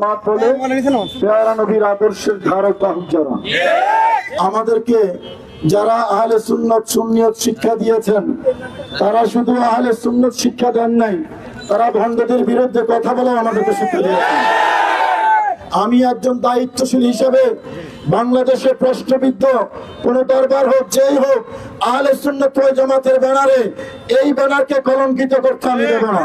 জামাত বলে পেয়ারা নবীর আদর্শের ধারক বাহক যারা আমাদেরকে যারা আহলে সুন্নত সুন্নিয়ত শিক্ষা দিয়েছেন তারা শুধু আহলে সুন্নত শিক্ষা দেন নাই তারা ভণ্ডদের বিরুদ্ধে কথা বলে আমাদেরকে শিক্ষা দিয়েছেন। আমি একজন দায়িত্বশীল হিসেবে বাংলাদেশে প্রশ্নবিদ্ধ কোন দরবার হোক যেই হোক আহলে সুন্নত জামাতের ব্যানারে এই ব্যানারকে কলঙ্কিত করতে আমি দেব না।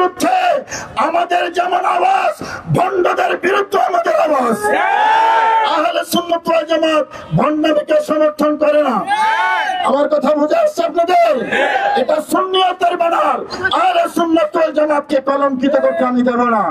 বিরুদ্ধে আমাদের যেমন আওয়াজ ভণ্ডদের বিরুদ্ধে আমাদের আওয়াজ। আহলে সুন্নাত ওয়াল জামাত ভণ্ডামিকে সমর্থন করে না। আমার কথা বুঝে আসছে আপনাদের? এটা সুন্নিয়তের ব্যানার আহলে সুন্নাত ওয়াল জামাতকে কলঙ্কিত করতে আমি দেব না।